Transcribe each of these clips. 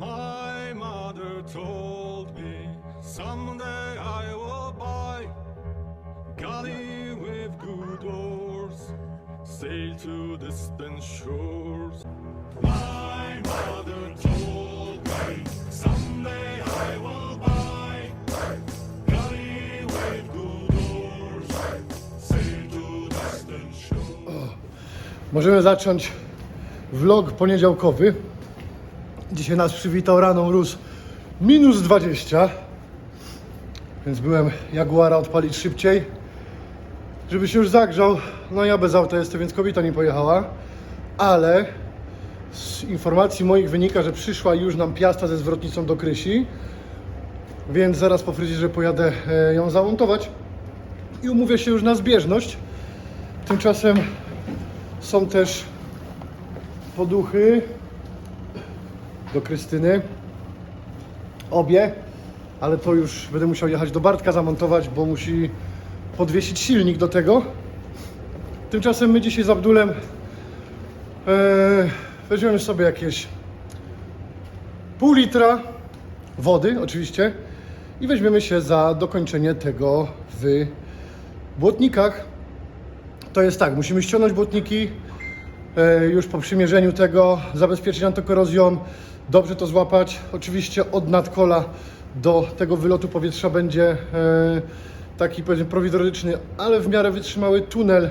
My mother told me someday I will buy galley with good oars, sail to distant shores. My mother told me someday I will buy galley with good oars, sail to distant shores. Możemy zacząć vlog poniedziałkowy. Dzisiaj nas przywitał rano mróz minus 20. Więc byłem Jaguara odpalić szybciej, żeby się już zagrzał. No ja bez auta jestem, więc kobieta nie pojechała. Ale z informacji moich wynika, że przyszła już nam piasta ze zwrotnicą do Krysi. Więc zaraz po fryzjerze pojadę e, ją zamontować i umówię się już na zbieżność. Tymczasem są też poduchy do Krystyny. Obie, ale to już będę musiał jechać do Bartka zamontować, bo musi podwiesić silnik do tego. Tymczasem my dzisiaj z Abdulem e, weźmiemy sobie jakieś pół litra wody, oczywiście, i weźmiemy się za dokończenie tego w błotnikach. To jest tak, musimy ściągnąć błotniki już po przymierzeniu tego, zabezpieczyć antykorozją, dobrze to złapać. Oczywiście od nadkola do tego wylotu powietrza będzie e, taki powiedzmy prowizoryczny, ale w miarę wytrzymały tunel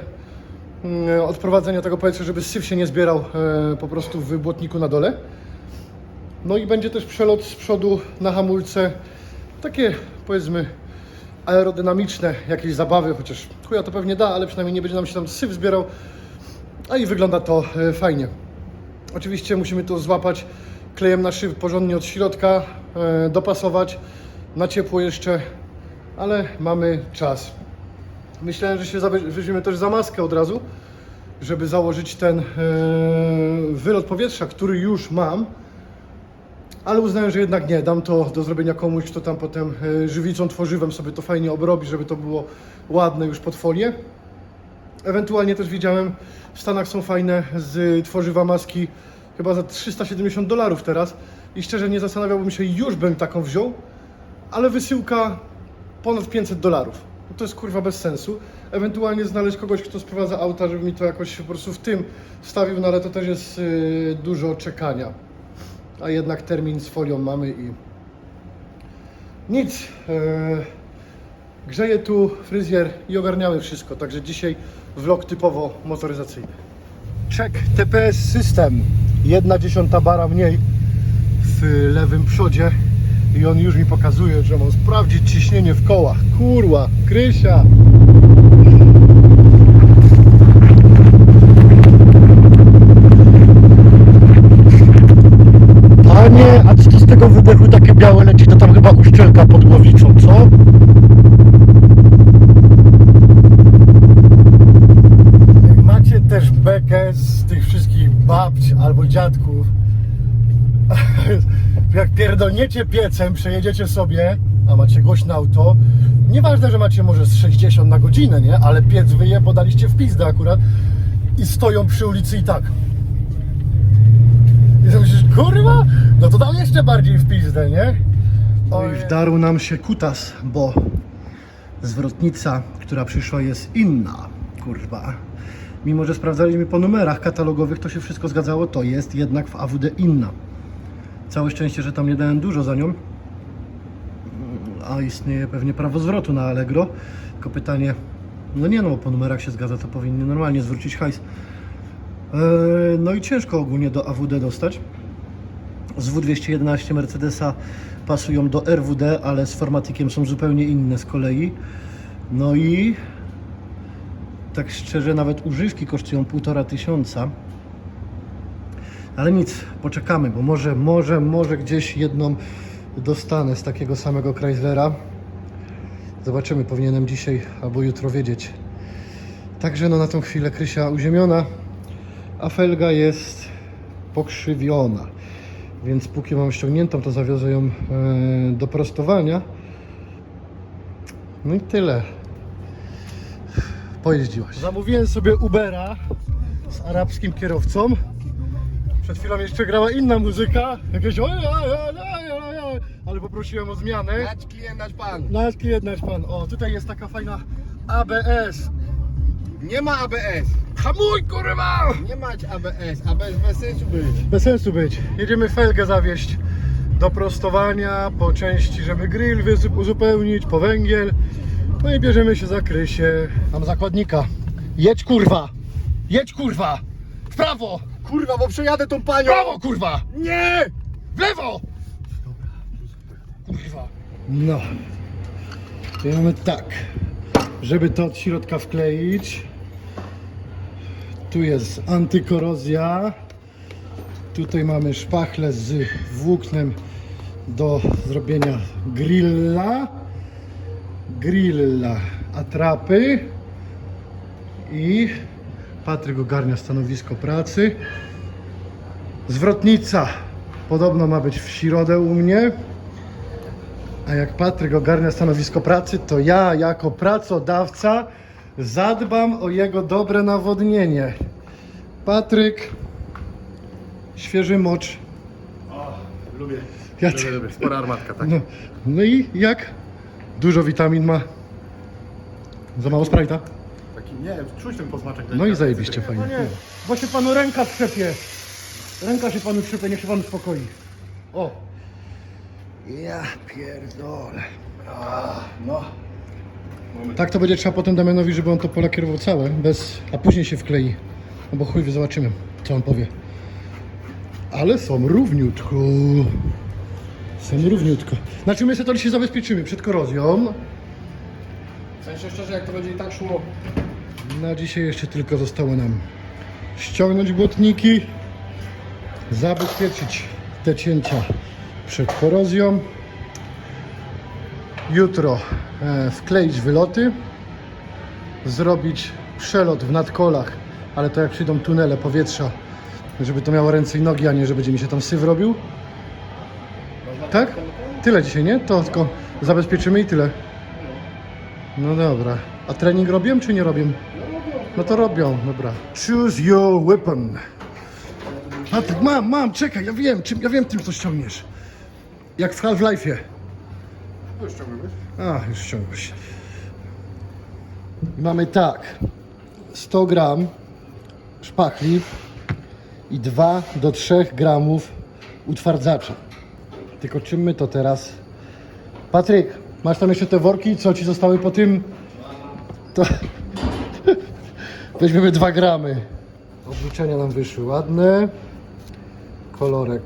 mm, odprowadzenia tego powietrza, żeby syf się nie zbierał e, po prostu w błotniku na dole. No i będzie też przelot z przodu na hamulce, takie powiedzmy aerodynamiczne jakieś zabawy, chociaż chuja to pewnie da, ale przynajmniej nie będzie nam się tam syf zbierał, a i wygląda to e, fajnie. Oczywiście musimy to złapać klejem na szyb porządnie od środka, e, dopasować, na ciepło jeszcze, ale mamy czas. Myślałem, że się weźmiemy też za maskę od razu, żeby założyć ten e, wylot powietrza, który już mam, ale uznałem, że jednak nie, dam to do zrobienia komuś, kto tam potem żywicą, tworzywem sobie to fajnie obrobi, żeby to było ładne już pod folię. Ewentualnie też widziałem, w Stanach są fajne z tworzywa maski, chyba za 370 dolarów teraz i szczerze nie zastanawiałbym się, już bym taką wziął, ale wysyłka ponad 500 dolarów. No To jest kurwa bez sensu. Ewentualnie znaleźć kogoś, kto sprowadza auta, żeby mi to jakoś po prostu w tym wstawił, no ale to też jest y, dużo czekania a jednak termin z folią mamy i nic. E, grzeje tu fryzjer i ogarniamy wszystko, także dzisiaj vlog typowo motoryzacyjny. Check TPS System. Jedna dziesiąta bara mniej w lewym przodzie i on już mi pokazuje, że mam sprawdzić ciśnienie w kołach. Kurwa, Krysia! Panie, a co to z tego wydechu takie białe leci? To tam chyba uszczelka pod głowicą, co? Jak macie też bekę z tych wszystkich babć albo dziadków, jak pierdolniecie piecem, przejedziecie sobie, a macie głośne auto, nieważne, że macie może z 60 na godzinę, nie? Ale piec wyje, bo daliście w pizdę akurat i stoją przy ulicy i tak. I to myślisz, kurwa, no to dał jeszcze bardziej w pizdę, nie? No i wdarł nam się kutas, bo zwrotnica, która przyszła jest inna, kurwa. Mimo, że sprawdzaliśmy po numerach katalogowych, to się wszystko zgadzało, to jest jednak w AWD inna. Całe szczęście, że tam nie dałem dużo za nią, a istnieje pewnie prawo zwrotu na Allegro. Tylko pytanie, no nie no, po numerach się zgadza, to powinni normalnie zwrócić hajs. Eee, No i ciężko ogólnie do AWD dostać. Z W211 Mercedesa pasują do RWD, ale z formatikiem są zupełnie inne z kolei. No i tak szczerze, nawet używki kosztują półtora tysiąca. Ale nic, poczekamy, bo może, może, może gdzieś jedną dostanę z takiego samego Chryslera. Zobaczymy, powinienem dzisiaj albo jutro wiedzieć. Także no na tą chwilę Krysia uziemiona, a felga jest pokrzywiona. Więc póki mam ściągniętą, to zawiozę ją e, do prostowania. No i tyle. Pojeździłaś. Zamówiłem sobie Ubera z arabskim kierowcą. Przed chwilą jeszcze grała inna muzyka, jakieś ale poprosiłem o zmianę. Nać klient, nać pan. Nasz klient, nasz pan. O, tutaj jest taka fajna ABS. Nie ma ABS. Hamuj, kurwa! Nie mać ABS. ABS bez sensu być. Bez sensu być. Jedziemy felgę zawieźć do prostowania, po części, żeby grill uzupełnić, po węgiel. No i bierzemy się za krysie. Mam zakładnika. Jedź kurwa! Jedź kurwa! W prawo! Kurwa, bo przejadę tą W panią. prawo kurwa! Nie! W lewo! Kurwa. No. I mamy tak. Żeby to od środka wkleić. Tu jest antykorozja. Tutaj mamy szpachlę z włóknem do zrobienia grilla. Grilla atrapy. I Patryk ogarnia stanowisko pracy. Zwrotnica podobno ma być w środę u mnie. A jak Patryk ogarnia stanowisko pracy, to ja jako pracodawca zadbam o jego dobre nawodnienie. Patryk, świeży mocz. Lubię. Ja Lubię, lubię. Spora armatka, tak. no, no i jak? Dużo witamin ma. Za mało sprajta? Taki, nie, czuć ten posmaczek. No i zajebiście fajnie. Bo się panu ręka trzepie. Ręka się panu trzepie, niech się pan uspokoi. O. Ja pierdolę. A, no. Tak to będzie trzeba potem Damianowi, żeby on to polakierował całe, bez, a później się wklei. No bo chuj, zobaczymy, co on powie. Ale są równiutko. Są równiutko. Znaczy my sobie to dzisiaj zabezpieczymy przed korozją. W sensie szczerze, jak to będzie i tak szło. Na dzisiaj jeszcze tylko zostało nam ściągnąć błotniki, zabezpieczyć te cięcia przed korozją. Jutro e, wkleić wyloty, zrobić przelot w nadkolach, ale to jak przyjdą tunele powietrza, żeby to miało ręce i nogi, a nie, że będzie mi się tam syf robił. Tak? Tyle dzisiaj, nie? To tylko zabezpieczymy i tyle. No dobra. A trening robię czy nie robię? No to robią, dobra. Choose your weapon. Patryk, mam, mam, czekaj, ja wiem, czym, ja wiem tym co ściągniesz. Jak w Half-Life'ie. Już ciągłeś? A, już ściągłeś. I Mamy tak. 100 gram szpachli i 2 do 3 gramów utwardzacza. Tylko czym my to teraz? Patryk, masz tam jeszcze te worki, co ci zostały po tym? To weźmiemy 2 gramy. Obliczenia nam wyszły ładne. Kolorek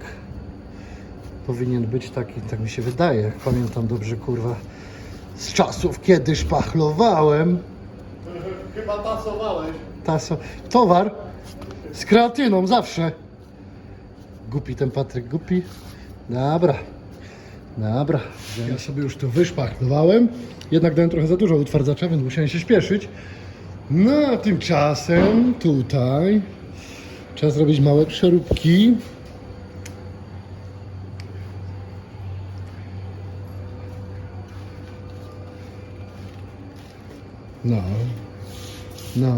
powinien być taki, tak mi się wydaje, jak pamiętam dobrze, kurwa, z czasów, kiedy szpachlowałem. Chyba tasowałeś. Taso, towar z kreatyną zawsze. Gupi ten Patryk, gupi. Dobra, dobra. Ja sobie już to wyszpachlowałem. Jednak dałem trochę za dużo utwardzacza, więc musiałem się śpieszyć. No, a tymczasem tutaj trzeba zrobić małe przeróbki. No. No.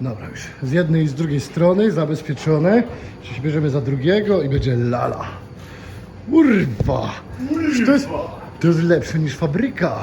Dobra, już z jednej i z drugiej strony zabezpieczone. Się bierzemy za drugiego i będzie lala. Urwa! To jest, to jest lepsze niż fabryka.